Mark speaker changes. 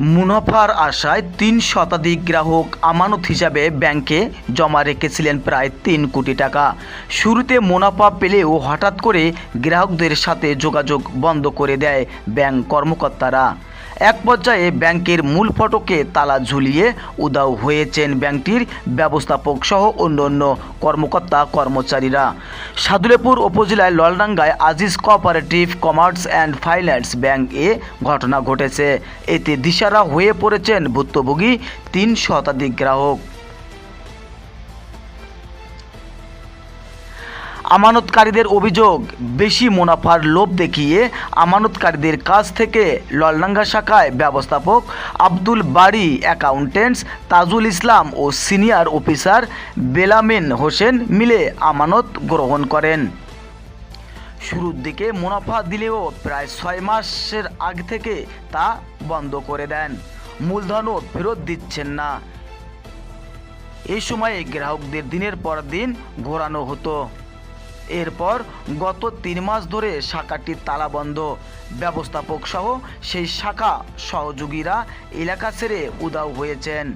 Speaker 1: মুনাফার আশায় তিন শতাধিক গ্রাহক আমানত হিসাবে ব্যাংকে জমা রেখেছিলেন প্রায় তিন কোটি টাকা। শুরুতে মুনাফা পেলেও হঠাৎ করে গ্রাহকদের সাথে যোগাযোগ বন্ধ করে দেয় ব্যাংক কর্মকর্তারা। এক পর্যায়ে ব্যাংকের মূল ফটকে তালা ঝুলিয়ে উদাও হয়েছেন ব্যাংকটির ব্যবস্থাপক সহ অন্যান্য কর্মকর্তা, কর্মচারীরা। সাদুলেপুর উপজেলায় ললডাঙ্গায় Aziz cooperative commerce and finance bank এ ঘটনা ঘটেছে। এতে দিশারা হয়ে পড়েছেন ভুক্তভোগী তিন শতাধিক গ্রাহক। আমানতকারীদের অভিযোগ, বেশি মুনাফার লোভ দেখিয়ে আমানতকারীদের কাছ থেকে ললডাঙ্গা শাখায় ব্যবস্থাপক আব্দুল বাড়ি অ্যাকাউন্টেন্টস তাজুল ইসলাম ও সিনিয়র অফিসার বেলামিন হোসেন মিলে আমানত গ্রহণ করেন। শুরুর দিকে মুনাফা দিলেও প্রায় ছয় মাসের আগ থেকে তা বন্ধ করে দেন। মূলধনও ফেরত দিচ্ছেন না। এই সময়ে গ্রাহকদের দিনের পর দিন ঘোরানো হতো। এরপর গত তিন মাস ধরে শাখাটির তালাবন্ধ। ব্যবস্থাপক সহ সেই শাখা সহযোগীরা এলাকা ছেড়ে উদাও হয়েছেন।